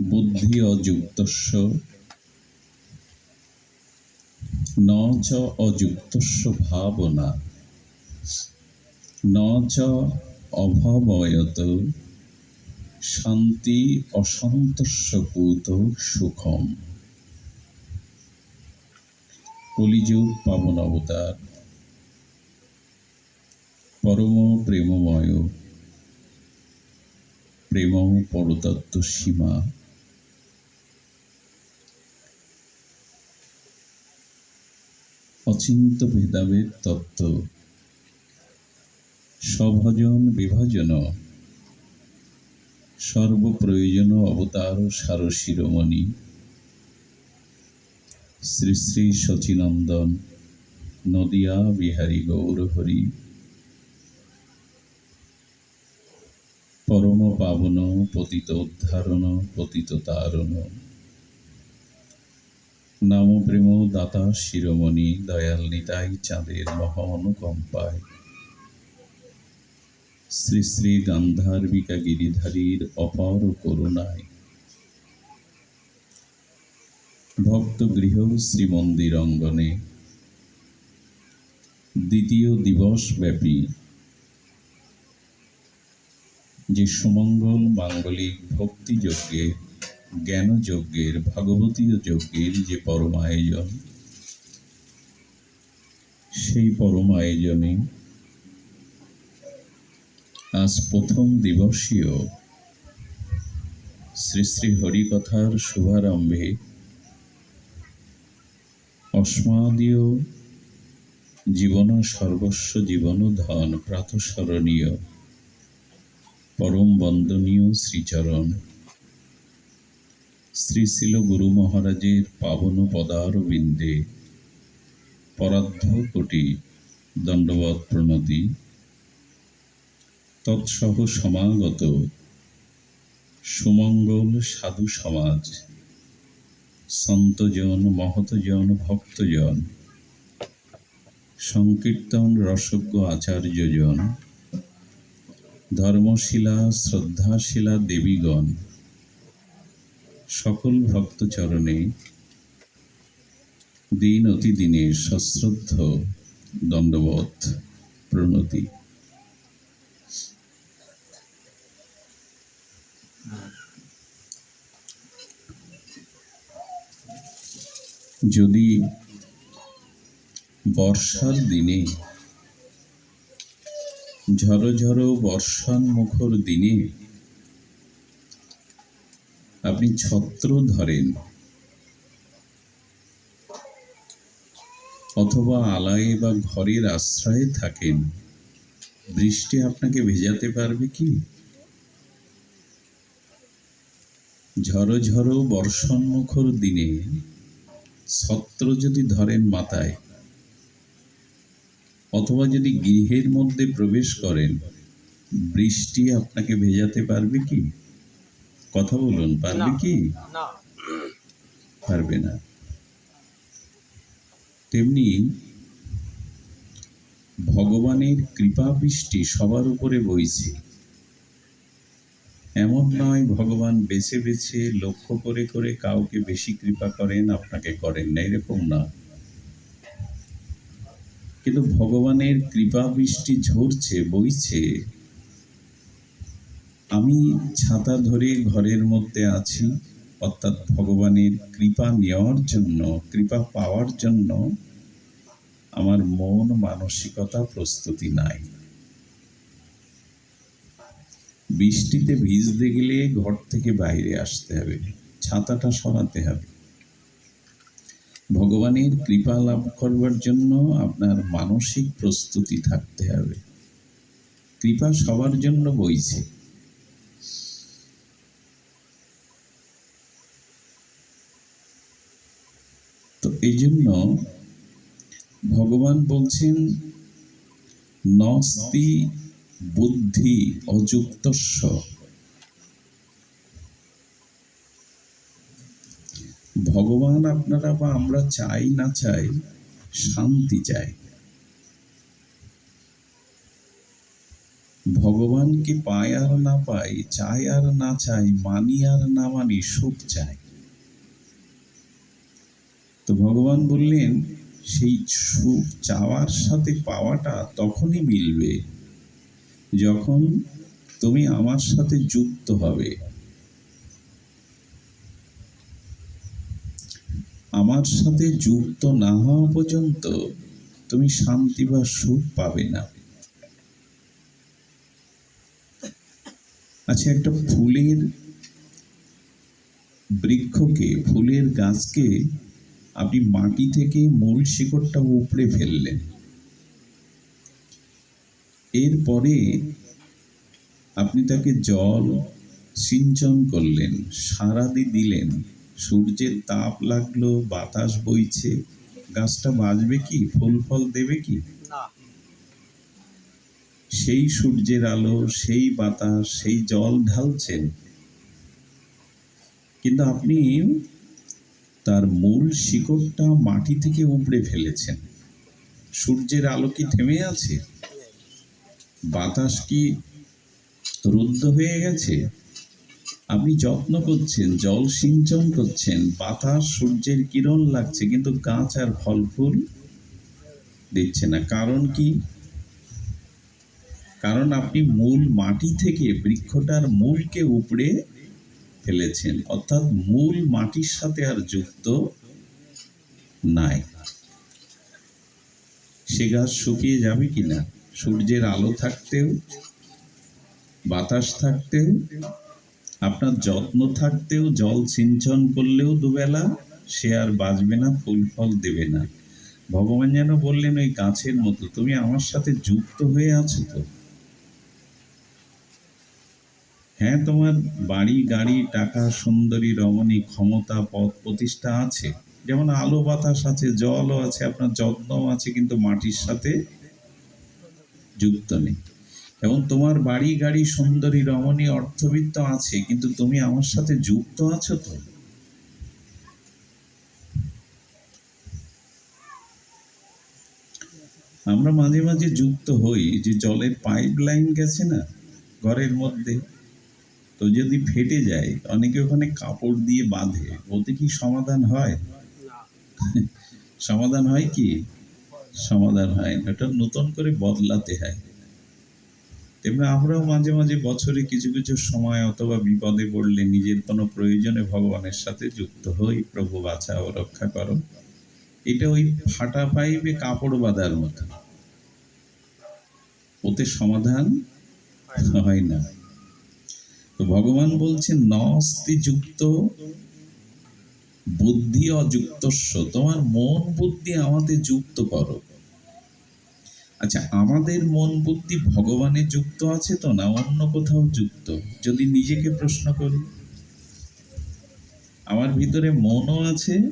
বুদ্ধি অযুক্তস্য ন চ অযুক্তস্য ভাবনা। ন চ অভাবয়ত শান্তি অসন্তস্য কুত সুখম। কলিযুগ পাবন অবতার পরম প্রেমময়। প্রেম পরতত্ত্ব সীমা। অচিন্ত ভেদাভেদ তত্ত্ব। সভজন বিভাজন। সর্বপ্রয়োজন অবতার সার শিরোমণি শ্রী শ্রী শচীনন্দন নদিয়া বিহারী গৌরহরি। পরম পাবন, পতিত উদ্ধারণ, পতিত তারণ। নাম প্রেম দাতা শিরোমণি, দয়াল নিতাই চাঁদের মহা অনুকম্পায় শ্রী শ্রী গান্ধার্বিকা গিরিধারীর অপার করুণায়। ভক্ত গৃহ শ্রীমন্দির অঙ্গনে দ্বিতীয় দিবস ব্যাপী যে সুমঙ্গল মাঙ্গলিক ভক্তিযজ্ঞে জ্ঞানযজ্ঞের, ভাগবতীয় যজ্ঞের যে পরম আয়োজন সেই পরম আয়োজনে আজ প্রথম দিবসীয় শ্রী শ্রী হরিকথার শুভারম্ভে অস্মাদীয় জীবন সর্বস্ব জীবন ধন প্রাতঃস্মরণীয়, পরম বন্দনীয় শ্রীচরণ। শ্রী শিল গুরু মহারাজের পাবন পদার বিন্দে। পরাধ্য কোটি দণ্ডবত প্রণতি। তৎসহ সমাগত। সুমঙ্গল সাধু সমাজ। সন্তজন, মহতজন, ভক্তজন। সংকীর্তন রসজ্ঞ আচার্যজন। ধর্মশিলা, শ্রদ্ধাশিলা দেবীগণ। সকল ভক্তচরণে দিন অতিদিনে সশ্রদ্ধ দণ্ডবত প্রণতি। যদি বর্ষার দিনে ঝড়ো ঝড়ো বর্ষান মুখর দিনে আপনি ছত্র ধরেন। অথবা আলায় বা ঘরের আশ্রয়ে থাকেন। বৃষ্টি আপনাকে ভেজাতে পারবে কি? ঝড়ো ঝড়ো বর্ষণমুখর দিনে ছত্র যদি ধরেন মাথায়, অথবা যদি গৃহের মধ্যে প্রবেশ করেন, বৃষ্টি আপনাকে ভেজাতে পারবে কি? কথা বলুন পারবে কি? পারবে না। তেমনি ভগবানের কৃপা বৃষ্টি সবার উপরে বইছে। এমন নয় ভগবান বেছে বেছে লক্ষ্য করে করে কাউকে বেশি কৃপা করেন আপনাকে করেন না এরকম না। কিন্তু ভগবানের কৃপা বৃষ্টি ঝরছে বইছে। আমি ছাতা ধরে ঘরের মধ্যে আছি, অর্থাৎ ভগবানের কৃপা নেওয়ার জন্য, কৃপা পাওয়ার জন্য আমার মন মানসিকতা প্রস্তুতি নাই। বৃষ্টিতে ভিজতে গেলে ঘর থেকে বাইরে আসতে হবে, ছাতাটা সরাতে হবে। ভগবানের কৃপা লাভ করবার জন্য আপনার মানসিক প্রস্তুতি থাকতে হবে। কৃপা সবার জন্য বইছে তো এই জন্য ভগবান বলছেন, নস্তি বুদ্ধি অযুক্তস্য ভগবান আপনারা বা আমরা চাই না চাই, শান্তি চাই। ভগবান থেকে পাই আর না পাই, চাই আর না চাই, মানি আর না মানি, সুখ চাই। তো ভগবান বললেন, সেই সুখ চাওয়ার সাথে পাওয়াটা তখনই মিলবে যখন তুমি আমার সাথে যুক্ত হবে। আমার সাথে যুক্ত না হওয়া পর্যন্ত তুমি শান্তি বা সুখ পাবে না। আচ্ছা একটা ফুলের বৃক্ষকে, ফুলের গাছকে আপনি মাটি থেকে মূল শিকড়টা উপড়ে ফেললেন। এরপরে আপনি তাকে জল সিঞ্চন করলেন সারাদি দিলেন। সূর্যের তাপ লাগল বাতাস বইছে। গাছটা বাঁচবে কি? ফুল ফল দেবে কি? সেই সূর্যের আলো সেই বাতাস সেই জল ঢালছেন। কিন্তু আপনি তার মূল শিকড়টা মাটি থেকে উপড়ে ফেলেছেন। সূর্যের আলো কি থেমে আছে? বাতাস কি রুদ্ধ হয়ে গেছে? আপনি যত্ন করছেন, জল সিঞ্চন করছেন, বাতাস সূর্যের কিরণ লাগছে, কিন্তু গাছ আর ফল ফুল দিচ্ছে না। কারণ কি? কারণ আপনি মূল মাটি থেকে বৃক্ষটার মূলকে উপড়ে ফেলেছেন। অর্থাৎ মূল মাটির সাথে আর যুক্ত নাই। সে গাছ শুকিয়ে যাবে কিনা? সূর্যের আলো থাকতেও, বাতাস থাকতেও, আপনার যত্ন থাকতেও, জল সিঞ্চন করলেও দুবেলা সে আর বাঁচবে না, ফুল ফল দেবে না। ভগবান যেন বললেন, ওই গাছের মতো, তুমি আমার সাথে যুক্ত হয়ে আছো তো? হ্যাঁ তোমার বাড়ি, গাড়ি, টাকা, সুন্দরী, রমণী, ক্ষমতা, পদ প্রতিষ্ঠা আছে। যেমন আলো বাতাস আছে, জলও আছে, আপনার যত্নও আছে, কিন্তু মাটির সাথে যুক্ত নেই। এবং তোমার বাড়ি, গাড়ি, সুন্দরী, রমণী, অর্থবিত্ত আছে, কিন্তু তুমি আমার সাথে যুক্ত আছো তো? আমরা মাঝে মাঝে যুক্ত হই যে জলের পাইপ লাইন গেছে না, ঘরের মধ্যে। তো যদি ফেটে যায় অনেকে ওখানে কাপড় দিয়ে বাঁধে ওতে কি সমাধান হয়? সমাধান হয় কি? সমাধান হয় না। ওটা নতুন করে বদলাতে হয়। তেমনি আমরাও মাঝে মাঝে বছরে কিছু কিছু সময় অথবা বিপদে পড়লে নিজের কোনো প্রয়োজনে ভগবানের সাথে যুক্ত হই প্রভু বাঁচাও রক্ষা করো। এটা ওই ফাটা পাইপে কাপড় বাঁধার মতো। ওতে সমাধান হয় না। তো ভগবান বলছেন নস্তি যুক্ত বুদ্ধি অযুক্তস্য তোমার মন বুদ্ধি আমাদের যুক্ত করো। আচ্ছা আমাদের মন বুদ্ধি ভগবানে যুক্ত আছে তো, না অন্য কোথাও যুক্ত? যদি নিজেকে প্রশ্ন করি। আমার ভিতরে মনও আছে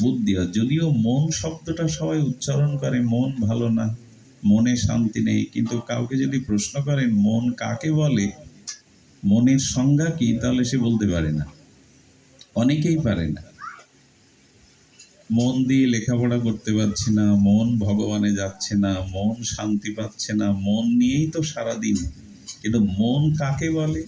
বুদ্ধি যদিও মন শব্দটা সবাই উচ্চারণ করে, মন ভালো না, মনে শান্তি নেই। কিন্তু কাউকে যদি প্রশ্ন করেন, মন কাকে বলে? মনের সংজ্ঞা কি তাহলে সে বলতে পারে না। অনেকেই পারে না। মন দিয়ে লেখাপড়া করতে পারছে না, মন ভগবানে যাচ্ছে না, মন শান্তি পাচ্ছে না, মন নিয়েই তো সারাদিন। কিন্তু মন কাকে বলে?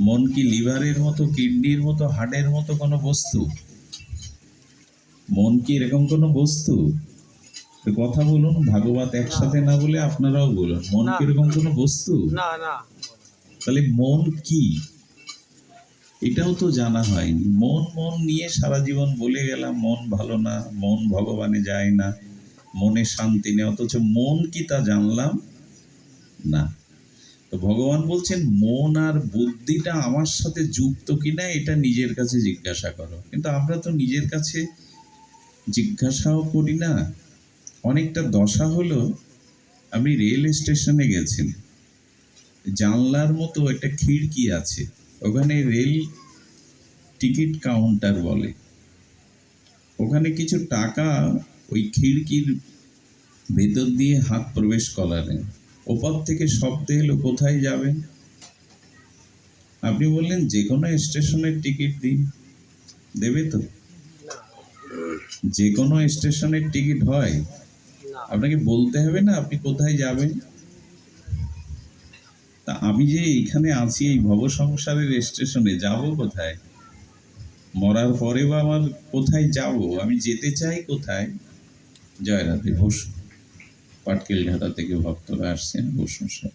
মন কি লিভারের মতো, কিডনির মতো হার্টের মতো কোনো বস্তু? মন কি এরকম কোনো বস্তু? তো কথা বলুন ভাগবত একসাথে না বলে আপনারাও বলুন। মন কি এরকম কোনো বস্তু? না না। তাহলে মন কি? এটাও তো জানা হয়নি। মন মন নিয়ে সারা জীবন বলে গেলাম মন ভালো না মন ভগবানে যায় না মনে শান্তি নেই অথচ মন কি তা জানলাম? না। তো ভগবান বলছেন মন আর বুদ্ধিটা আমার সাথে যুক্ত কিনা এটা নিজের কাছে জিজ্ঞাসা করো। কিন্তু আমরা তো নিজের কাছে জিজ্ঞাসাও করি না অনেকটা দশা হলো আমি রেল স্টেশনে গেছেন জানলার মতো একটা খিড়কি আছে ওখানে রেল টিকিট কাউন্টার বলে। ওখানে কিছু টাকা ওই খিড়কির ভেতর দিয়ে হাত প্রবেশ করালেন। ওপর থেকে শব্দ এলো কোথায় যাবেন? আপনি বললেন যে কোনো স্টেশনের টিকিট দিন। দেবে তো? যে কোনো স্টেশনের টিকিট হয়। আপনাকে বলতে হবে না আপনি কোথায় যাবেন? তা আমি যে এখানে আছি, এই ভব সংসারের স্টেশনে যাব কোথায়? মরার পরে বা আমার কোথায় যাব? আমি যেতে চাই কোথায়? জয় রাধে, বসুন। পাটকেল ঘাটা থেকে ভক্তরা আসছেন, বসুন সব।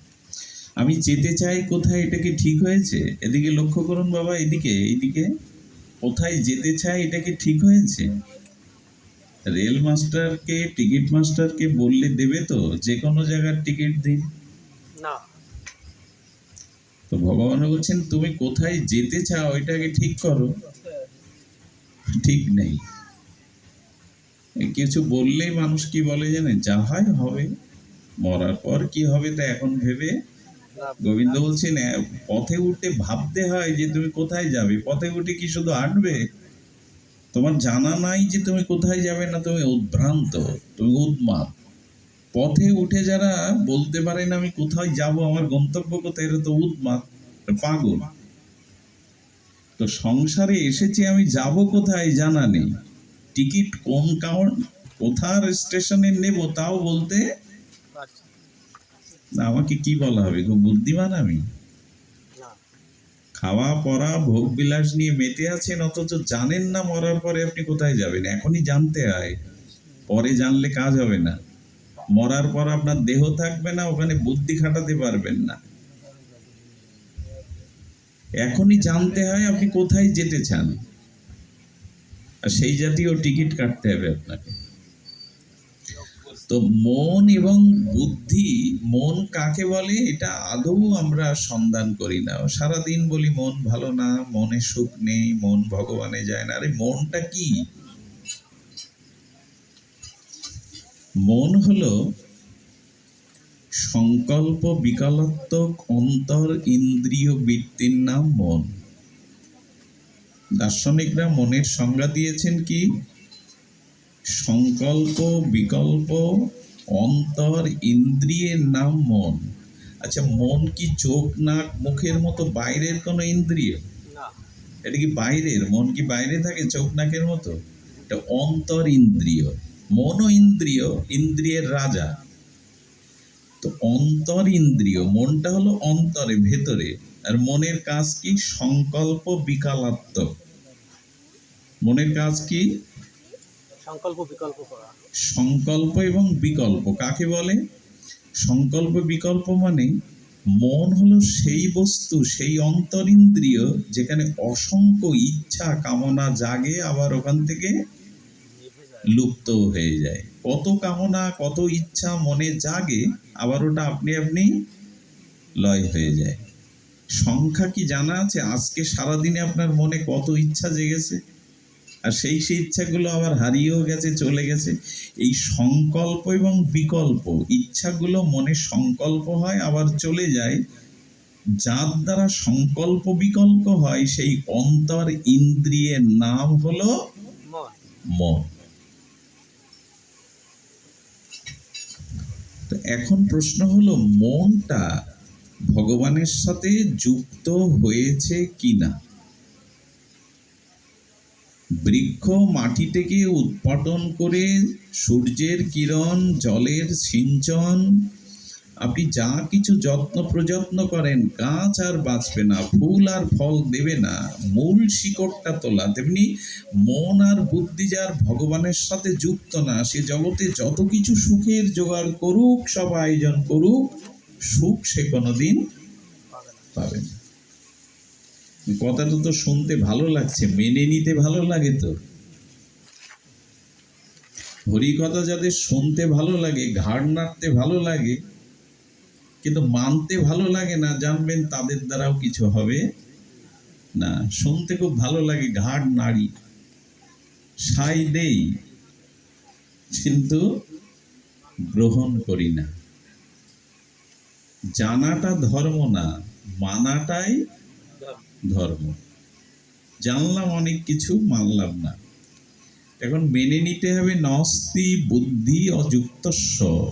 আমি যেতে চাই কোথায়? এটা কি ঠিক হয়েছে? এদিকে লক্ষ্য করুন বাবা, এদিকে এইদিকে কোথায় যেতে চাই? এটা কি ঠিক হয়েছে? রেল মাস্টারকে টিকিট মাস্টারকে বললে দেবে তো? যে কোনো জায়গার টিকিট দিন। না। তো ভগবান বলছেন তুমি কোথায় যেতে চাও এটাকে ঠিক করো। ঠিক নেই। কিছু বললেই মানুষ কি বলে জানেন যা হয় হবে। মরার পর কি হবে তা এখন ভেবে গোবিন্দ বলছেন পথে উঠে ভাবতে হয় যে তুমি কোথায় যাবে? পথে উঠে কি শুধু হাঁটবে? তোমার জানা নাই যে তুমি কোথায় যাবে না তুমি উদ্ভ্রান্ত তুমি উন্মাদ পথে উঠে যারা বলতে পারে না আমি কোথায় যাব আমার গন্তব্য কোথায় এটা তো উন্মাদ এটা পাগল। তো সংসারে এসেছি আমি যাব কোথায় জানা নেই। টিকিট কোন কাউন কোথার স্টেশনে নেব তাও বলতে আমাকে কি বলা হবে? খুব বুদ্ধিমান আমি। খাওয়া, পড়া, ভোগ বিলাস নিয়ে মেতে আছেন, অথচ জানেন না মরার পরে আপনি কোথায় যাবেন। এখনই জানতে হয়। পরে জানলে কাজ হবে না। মরার পর আপনার দেহ থাকবে না, ওখানে বুদ্ধি খাটাতে পারবেন না। এখনই জানতে হয় আপনি কোথায় যেতে চান। আর সেই জাতীয় টিকিট কাটতে হবে আপনাকে। তো মন এবং বুদ্ধি, মন কাকে বলে? এটা আদৌ আমরা সন্ধান করি না। সারাদিন বলি, মন ভালো না, মনে সুখ নেই, মন ভগবানে যায় না। আরে, মনটা কি? মন হলো সংকল্প, বিকলাত্মক, অন্তর, ইন্দ্রিয় বৃত্তির নাম মন। দার্শনিকরা মনের সংজ্ঞা দিয়েছেন কি? সংকল্প বিকল্প অন্তর ইন্দ্রিয়ের নাম মন। আচ্ছা মন কি চোখ নাক মুখের মতো বাইরের কোনো ইন্দ্রিয়? না। এটা কি বাইরের? মন কি বাইরে থাকে চোখ নাকের মতো? এটা অন্তর ইন্দ্রিয়। মন ইন্দ্রিয় ইন্দ্রিয়ের রাজা। তো অন্তর ইন্দ্রিয় মনটা হলো অন্তরে ভেতরে। আর মনের কাজ কি? সংকল্প বিকালাত্মক। মনের কাজ কি? সংকল্প, বিকল্প করা। সংকল্প এবং বিকল্প, কাকে বলে? সংকল্প, বিকল্প মানে মন হলো সেই বস্তু, সেই অন্তরিন্দ্রিয় যেখানে অসংখ্য ইচ্ছা, কামনা জাগে, আবার ওখান থেকে লুপ্ত হয়ে যায়। কত কামনা, কত ইচ্ছা মনে জাগে, আবার ওটা আপনি আপনি লয় হয়ে যায়। সংখ্যা কি জানা আছে? আজকে সারাদিনে আপনার মনে কত ইচ্ছা জেগেছে? আর সেই সেই ইচ্ছাগুলো আবার হারিয়েও গেছে, চলে গেছে। এই সংকল্প এবং বিকল্প, ইচ্ছাগুলো মনে সংকল্প হয়, আবার চলে যায়। যার দ্বারা সংকল্প বিকল্প হয়, সেই অন্তর ইন্দ্রিয়ের নাম হলো মন। তো এখন প্রশ্ন হলো, মনটা ভগবানের সাথে যুক্ত হয়েছে কিনা? বৃক্ষ মাটি থেকে উৎপাদন করে সূর্যের কিরণ, জলের সিঞ্চন। আপনি যা কিছু যত্ন প্রযত্ন করেন, গাছ আর বাঁচবে না, ফুল আর ফল দেবে না, মূল শিকড়টা তোলা। তেমনি মন আর বুদ্ধি যার ভগবানের সাথে যুক্ত না, সে জগতে যত কিছু সুখের জোগাড় করুক, সব আয়োজন করুক, সুখ সে কোনোদিন পাবে না। কথাটা তো শুনতে ভালো লাগছে, মেনে নিতে ভালো লাগে তো। হরি কথা যাদের শুনতে ভালো লাগে, ঘাড় নাড়তে ভালো লাগে, কিন্তু মানতে ভালো লাগে না, জানবেন তাদের দ্বারাও কিছু হবে না। শুনতে খুব ভালো লাগে, ঘাড় নাড়ি সাই দেই, কিন্তু গ্রহণ করি না। জানাটা ধর্ম না, মানাটাই ধর্ম। জানলাম অনেক কিছু, মানলাম না। এখন মেনে নিতে হবে নস্তি বুদ্ধি অযুক্তস্ব।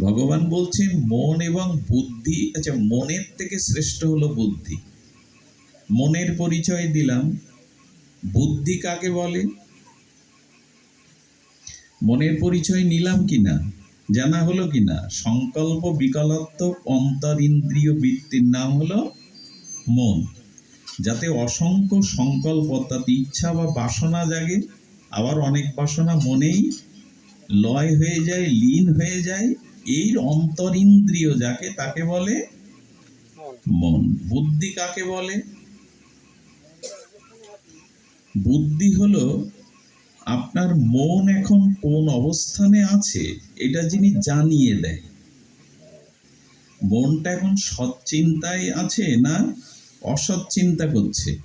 ভগবান বলছেন, মন এবং বুদ্ধি আচ্ছা মনের থেকে শ্রেষ্ঠ হলো বুদ্ধি। মনের পরিচয় দিলাম। বুদ্ধি কাকে বলে? মনের পরিচয় নিলাম কি না জানা হলো কি না সংকল্প বিকলাত্মক অন্তরিন্দ্রিয় বৃত্তির নাম হলো মন। যাতে অসংখ্য সংকল্প অর্থাৎ ইচ্ছা বা বাসনা জাগে, আবার অনেক বাসনা মনেই লয় হয়ে যায়, লীন হয়ে যায়। এই অন্তরিন্দ্রিয় যাকে, তাকে বলে মন। বুদ্ধি কাকে বলে? বুদ্ধি হলো আপনার মন এখন কোন অবস্থানে আছে, এটা যিনি জানিয়ে দেয়। মনটা এখন সৎচিন্তায় আছে না অসৎ চিন্তা করছে।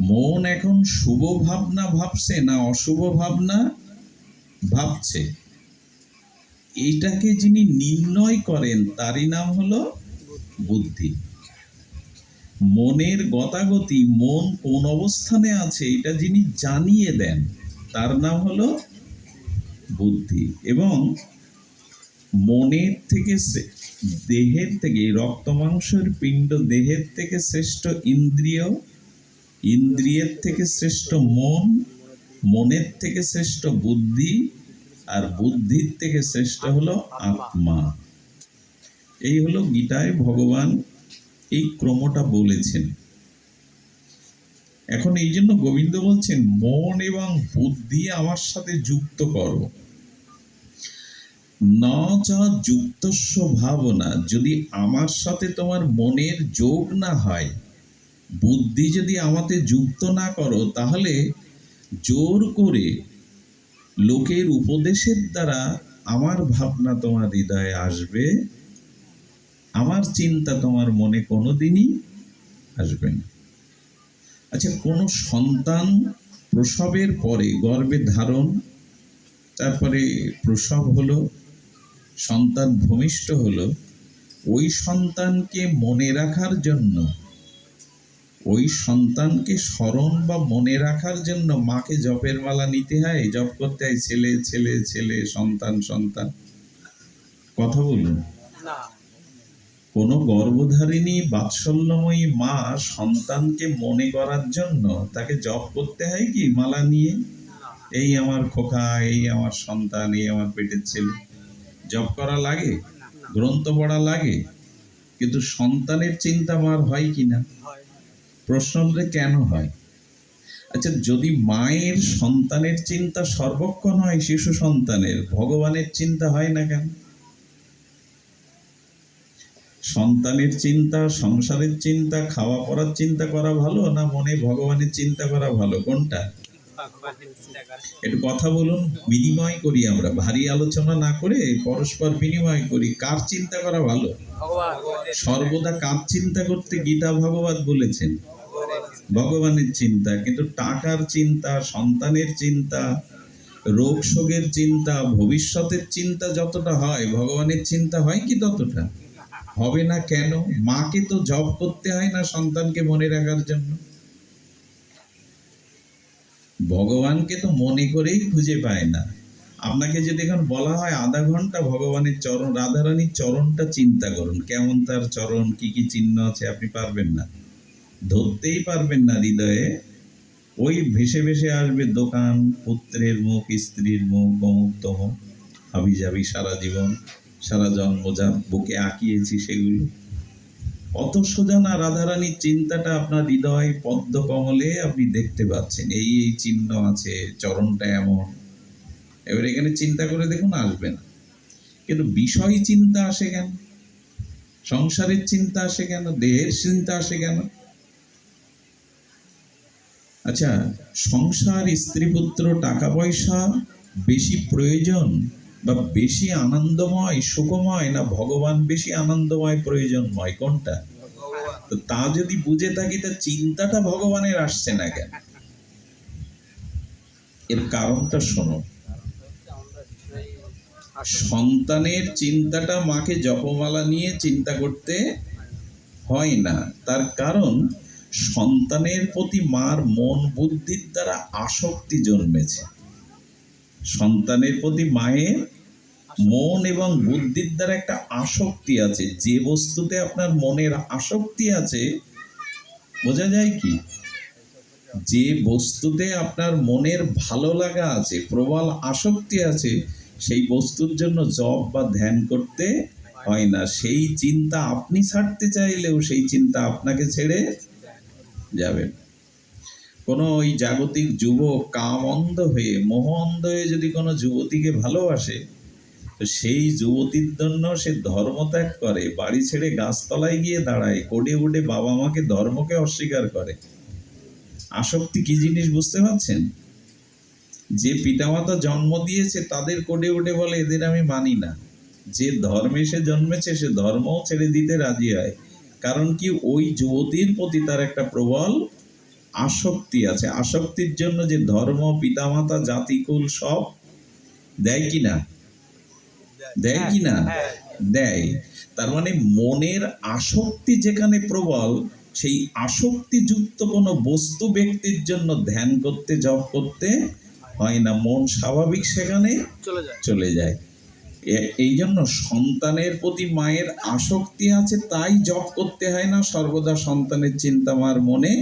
মন এখন শুভ ভাবনা ভাবছে না অশুভ ভাবনা ভাবছে। এটাকে যিনি নির্ণয় করেন, তারই নাম হলো বুদ্ধি। মনের গতাগতি, মন কোন অবস্থানে আছে, এটা যিনি জানিয়ে দেন, তার নাম হলো বুদ্ধি। এবং মনের থেকে দেহের থেকে, রক্ত মাংসের পিণ্ড দেহের থেকে শ্রেষ্ঠ ইন্দ্রিয়, ইন্দ্রিয়ের থেকে শ্রেষ্ঠ মন, মনের থেকে শ্রেষ্ঠ বুদ্ধি, আর বুদ্ধির থেকে শ্রেষ্ঠ হলো আত্মা। এই হলো গীতায় ভগবান এই ক্রমটা বলেছেন। এখন এই জন্য গোবিন্দ বলছেন, মন এবং বুদ্ধি আমার সাথে যুক্ত করো। ন যা যুক্তস্ব ভাবনা, যদি আমার সাথে তোমার মনের যোগ না হয়, বুদ্ধি যদি আমাতে যুক্ত না করো, তাহলে জোর করে লোকের উপদেশের দ্বারা আমার ভাবনা তোমার হৃদয়ে আসবে, আমার চিন্তা তোমার মনে কোনোদিনই আসবে না। আচ্ছা কোনো সন্তান প্রসবের পরে গর্ভে ধারণ, তারপরে প্রসব হলো সন্তান ভূমিষ্ঠ হলো ওই সন্তানকে মনে রাখার জন্য ওই সন্তানকে স্মরণ বা মনে রাখার জন্য মাকে জপের মালা নিতে হয় জপ করতে হয় ছেলে ছেলে ছেলে সন্তান সন্তান। কথা বলুন। কোনো গর্ভধারিণী বাৎসল্যময়ী মা সন্তানকে মনে করার জন্য তাকে জপ করতে হয় কি মালা নিয়ে? এই আমার খোকা এই আমার সন্তান এই আমার পেটের ছেলে। জপ করা লাগে, গ্রন্থ পড়া লাগে, কিন্তু সন্তানের চিন্তা মার হয় কি না? প্রশ্ন হলে কেন হয়? আচ্ছা যদি মায়ের সন্তানের চিন্তা সর্বক্ষণ হয়, শিশু সন্তানের, ভগবানের চিন্তা হয় না কেন? সন্তানের চিন্তা, সংসারের চিন্তা খাওয়া পড়ার চিন্তা করা ভালো না মনে ভগবানের চিন্তা করা ভালো? কোনটা? একটু কথা বলুন, বিনিময় করি আমরা, ভারী আলোচনা না করে পরস্পর বিনিময় করি, কার চিন্তা করা ভালো? সর্বদা কার চিন্তা করতে গীতা ভগবত বলেছেন? ভগবানের চিন্তা, কিন্তু টাকার চিন্তা, সন্তানের চিন্তা, রোগ শোকের চিন্তা, ভবিষ্যতের চিন্তা যতটা হয়, ভগবানের চিন্তা হয় কি ততটা? হবে না কেন? মাকে তো জব করতে হয় না সন্তানকে মনে রাখার জন্য। ভগবানকে তো মনে করেই খুঁজে পায় না। আপনাকে যদি এখন বলা হয় আধা ঘণ্টা ভগবানের চরণ, রাধারানীর চরণটা চিন্তা করুন, কেমন তার চরণ, কি কি চিহ্ন আছে আপনি পারবেন না। ধরতেই পারবেন না হৃদয়ে। ওই ভেসে ভেসে আসবে দোকান, পুত্রের মুখ, স্ত্রীর মুখ, অমুক তমুক হাবি যাবি সারা জীবন, সারা জন্ম যা বুকে আঁকিয়েছি সেগুলো। অত সোজা না রাধারানীর চিন্তাটা আপনার হৃদয় পদ্ম কমলে আপনি দেখতে পাচ্ছেন। এই এই চিহ্ন আছে, চরণটা এমন। এবার এখানে চিন্তা করে দেখুন, আসবে না। কিন্তু বিষয় চিন্তা আসে কেন? সংসারের চিন্তা আসে কেন? দেহের চিন্তা আসে কেন? আচ্ছা সংসার, স্ত্রী পুত্র, টাকা পয়সা বেশি প্রয়োজন বা বেশি আনন্দময়, সুখময় না ভগবান বেশি আনন্দময়, প্রয়োজনময়? কোনটা? তো তা যদি বুঝে থাকি, তা চিন্তাটা ভগবানের আসছে না কেন? এর কারণটা শোনো। সন্তানের চিন্তাটা মাকে জপমালা নিয়ে চিন্তা করতে হয় না। তার কারণ, সন্তানের প্রতি মার মন বুদ্ধির দ্বারা আসক্তি জন্মেছে। সন্তানের প্রতি মায়ের মন এবং বুদ্ধির দ্বারা একটা আসক্তি আছে। যে বস্তুতে আপনার মনের আসক্তি আছে, বোঝা যায় কি? যে বস্তুতে আপনার মনের ভালো লাগা আছে, প্রবল আসক্তি আছে, সেই বস্তুর জন্য জপ বা ধ্যান করতে হয় না। সেই চিন্তা আপনি ছাড়তে চাইলেও সেই চিন্তা আপনাকে ছেড়ে যাবে। কোনো ওই জাগতিক যুবক কাম অন্ধ হয়ে মোহ অন্ধ হয়ে যদি কোনো যুবতীকে ভালোবাসে তো সেই যুবতীর জন্য সে ধর্ম ত্যাগ করে। বাড়ি ছেড়ে গাছতলায় গিয়ে দাঁড়ায়। কোডে উডে বাবা মাকে ধর্মকে অস্বীকার করে। আসক্তি কি জিনিস বুঝতে পারছেন? যে পিতামাতা জন্ম দিয়েছে, তাদের কোডে উঠে বলে, এদের আমি মানি না। যে ধর্মে সে জন্মেছে, সে ধর্মও ছেড়ে দিতে রাজি হয়। কারণ কি, ওই যুবতীর প্রতি তার একটা প্রবল আসক্তি আছে। আসক্তির জন্য যে ধর্ম, পিতামাতা, জাতিকুল সব দেয় কি না দেয় কি না হ্যাঁ। দেয়। তার মানে মনের আসক্তি যেখানে প্রবল সেই আসক্তিযুক্ত কোনো বস্তু ব্যক্তির জন্য ধ্যান করতে জপ করতে হয় না। মন স্বাভাবিক সেখানে চলে যায়। চলে যায়। এই জন্য সন্তানের প্রতি মায়ের আসক্তি আছে তাই জপ করতে হয় না। সর্বদা সন্তানের চিন্তা মার মনে